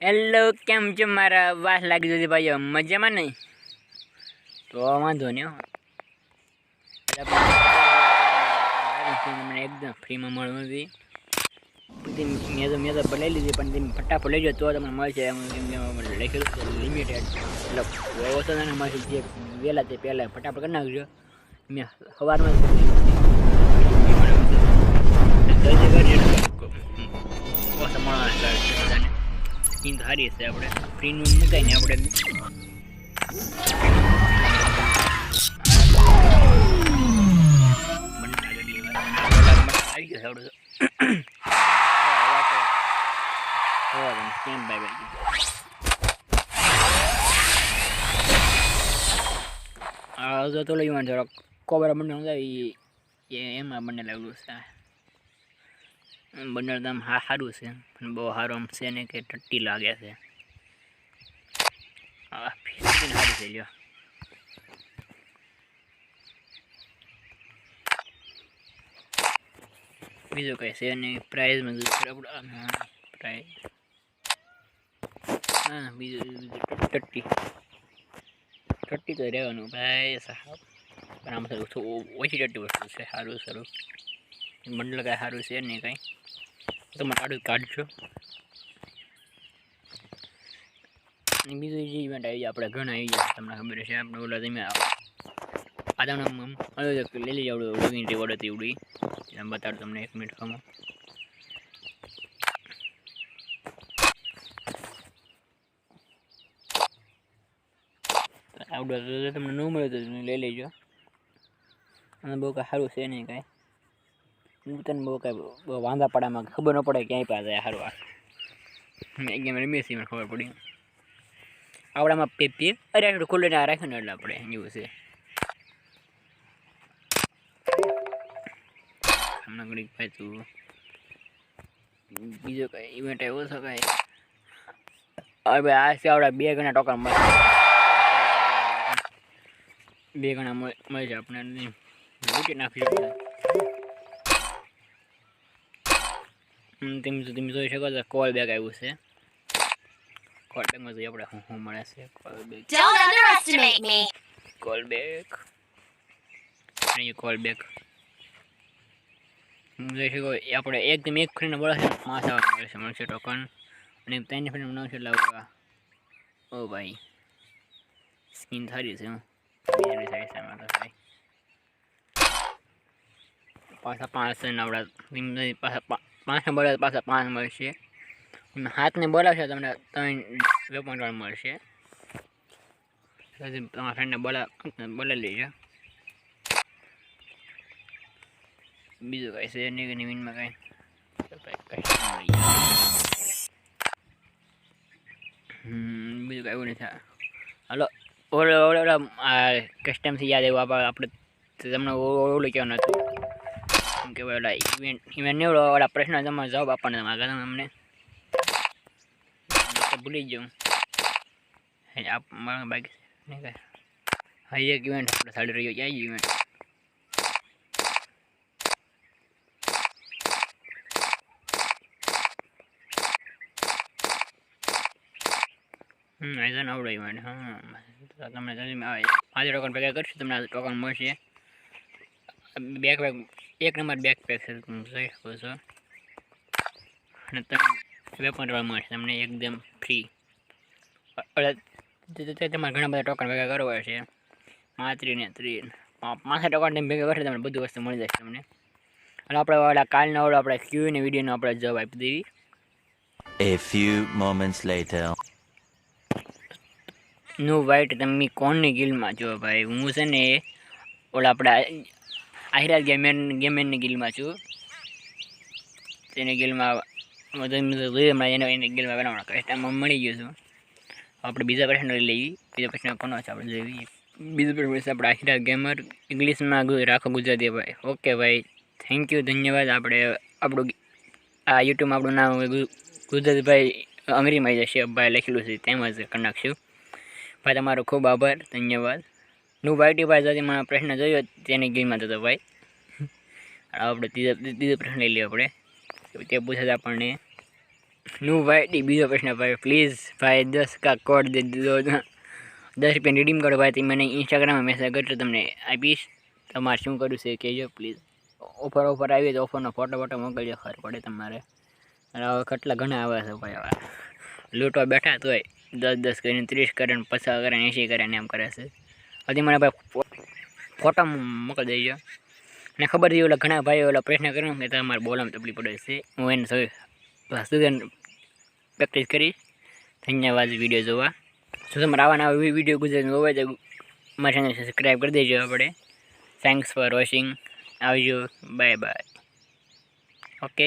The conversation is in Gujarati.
હેલો કેમ છો? મારા વાસ લાગી જતી ભાઈઓ. મજામાં નહીં તો વાંધો નહીં. મને એકદમ ફ્રીમાં મળવું હતી મેં તો મેં તો ભલે લીધી, પણ તમે ફટાફટ લઈ જાઓ, તો તમને મળશે. લખેલું લિમિટેડ એટલે ઓછો મળશે જે વહેલા તે પહેલાં ફટાફટ કરી નાખજો. મેં સવારમાં ઓછા બધાને. સ્કીન સારી છે આપણે. ફ્રીનું મૂકાઈને આપણે. આવી ગયો દે, સ્કેન બાય બાય કીધું. તો તો લઈ થોડોક કોબરા ઈ એ એમાં મને લાગ્યું છે. એકદમ હા સારું છે, પણ બહુ સારું આમ છે ને કે ટટ્ટી લાગે છે. આ સારી છે લ્યો. બીજું કઈ છે નહીં પ્રાઇઝમાં આપણે પ્રાઇઝ હા બીજું ટટ્ટી. ટટ્ટી તો રહેવાનું ભાઈ સાહેબ. પણ આમ થોડું ઓછી ટટ્ટી વસ્તુ છે, સારું સારું. બંડલ કાંઈ સારું છે નહીં કાંઈ. તમે કાઢું, કાઢજો. બીજું જે ઇવેન્ટ આવી જાય આપણે ઘણા આવી જાય તમને ખબર છે, આપણે ઓલા તમે આદાણ લઈ લઈ જાવ લોગિન રિવોર્ડ હતી ઉડી એમ બતાડું તમને એક મિનિટ ખમો આવડું તમને ન મળે તો લઈ લેજો. અને બહુ કાંઈ સારું છે નહીં કાંઈ. તને બહુ કાંઈ વાંધા પડામાં ખબર ન પડે ક્યાંય પાસે સારું આ. એક ગેમ રમીએ છીએ ખબર પડી. આવડામાં પે પે અરે આટલું ખુલ્લે રાખે ને એટલે આપણે એવું છે. હમણાં ઘડીક તું બીજો કંઈ ઇવેન્ટ એવો છે કંઈ? હવે આ છે આવડા બે ગણા ટોકન મળે. બે ગણા મળે છે આપણે લૂંટી નાખવી પડે તેમ તમે જોઈ શકો છો કોલ બેગ આવ્યું છે. કોલ બેગમાં જોઈએ આપણે શું શું મળે છે. કોલ બેગ. કોલ બેગ અહીં કોલ બેગ જોઈ શકો આપણે એકદમ એક ફ્રેન્ડ બોલે છે પાંચ આવવા મળે છે મળશે ટોકન અને ત્રણ ફ્રેન્ડ બનાવશે એટલે આવું ઓ ભાઈ. સ્કીન સારી છે હું. સારી સામે ભાઈ. પાછા પાંચ આપણા પાછા પાંચ તો પાછા પાંચ મળશે. અને હાથને બોલાવશે તમને ત્રણ, બે પોઈન્ટ વાળ મળશે. તમારા ફ્રેન્ડને બોલા બોલાવી લેજો. બીજું કાંઈ છે? નહીં કે નવીનમાં કાંઈ બીજું કાંઈ એવું નથી થાય. હલો, ઓલો ઓલો કસ્ટમથી યાદ આવ્યું, આપણે તમને ઓલું કહેવાનું હતું શું કહેવાય, ઓલા ઇવેન્ટ ઇવેન્ટ નહીં, ઓલો પ્રશ્ન તમારે જવાબ આપણને માગે તમે અમને ભૂલી જાઉં આપ મારા બાકી નહીં હા, એક ઇવેન્ટ આપણે ચાલી રહ્યો છે ઇવેન્ટ હમ આઈઝન આવડે ઇવેન્ટ હા. તમને પાંચ ટોકન ભેગા કરશું, તમને ટોકન મળશે. બેક બેક એક નંબર બેક પેક જોઈ શકો છો. અને તમે વેપન રવા મળશે તમને એકદમ ફ્રી તમારે ઘણા બધા ટોકન ભેગા કરવા છે. પાંત્રી ને ત્રીસ પાંચ ટોકન તમે ભેગા કરશે તમને બધું વસ્તુ મળી જશે તમને. અને આપણે ઓલા કાલના ઓલા આપણે ક્યુ ની વિડીયોનો આપણે જવાબ આપી દેવી. A few moments later. નું વાઇટ તમે કોણની ગિલમાં જો ભાઈ. હું છે ને ઓલા આપણા આહિરાજ ગેમેન, ગેમેનની ગિલમાં છું. તેની ગિલમાં હમણાં એને એની ગિલમાં બનાવવાનો કસ્ટમર મળી ગયો છું. આપણે બીજા પ્રશ્ન લઈ લઈએ. બીજા પ્રશ્ન કોનો છે આપણે જોઈએ. બીજો પ્રશ્ન આપણે આહિરાજ ગેમર. ઇંગ્લિશમાં રાખો ગુજરાતી ભાઈ. ઓકે ભાઈ. થેન્ક યુ ધન્યવાદ. આપણે આપણું આ યુટ્યુબમાં આપણું નામ ગુજરાતીભાઈ અંગ્રેજીમાં જશે. ભાઈ લખેલું છે. તેમ જ કરી નાખશું ભાઈ, તમારો ખૂબ આભાર. ધન્યવાદ. નું વાઈટી ભાઈ સાથે મારા પ્રશ્ન જોયો, તેની ગેમમાં થતો ભાઈ. આપણે ત્રીજો ત્રીજો પ્રશ્ન લઈ લઈએ આપણે. તે પૂછે છે આપણને, નું ભાઈ બીજો પ્રશ્ન ભાઈ પ્લીઝ ભાઈ દસ કા કોડ દે દીધો દસ રૂપિયા રિડીમ કરો ભાઈ તમે મને ઇન્સ્ટાગ્રામમાં મેસેજ કરજો, તમને આપીશ. તમારે શું કરવું છે કહેજો પ્લીઝ ઓફર ઓફર આવી તો ઓફરનો ફોટો ફોટો મોકલજો, ખબર પડે તમારે. હવે કેટલા ઘણા આવે છે ભાઈ હવે. લૂંટવા બેઠા તોય દસ દસ કરીને ત્રીસ કરીને પચાસ કરીને કરે ને એમ કરે છે. હજી મને ભાઈ ફોટો મોકલી દેજો અને ખબર છે ઓલા ઘણા ભાઈઓ ઓલા પ્રશ્ન કર્યો કે તમારે બોલવામાં તકલીફ પડે છે. હું એને સ્ટુડન્ટ પ્રેક્ટિસ કરીશ. ધન્યવાદ વીડિયો જોવા. જો તમારે આવા નવા વીડિયો ગુજરાતમાં હોય તો મારી ચેનલ સબસ્ક્રાઈબ કરી દેજો આપણે. થેન્ક્સ ફોર વોચિંગ આવજો. Bye bye okay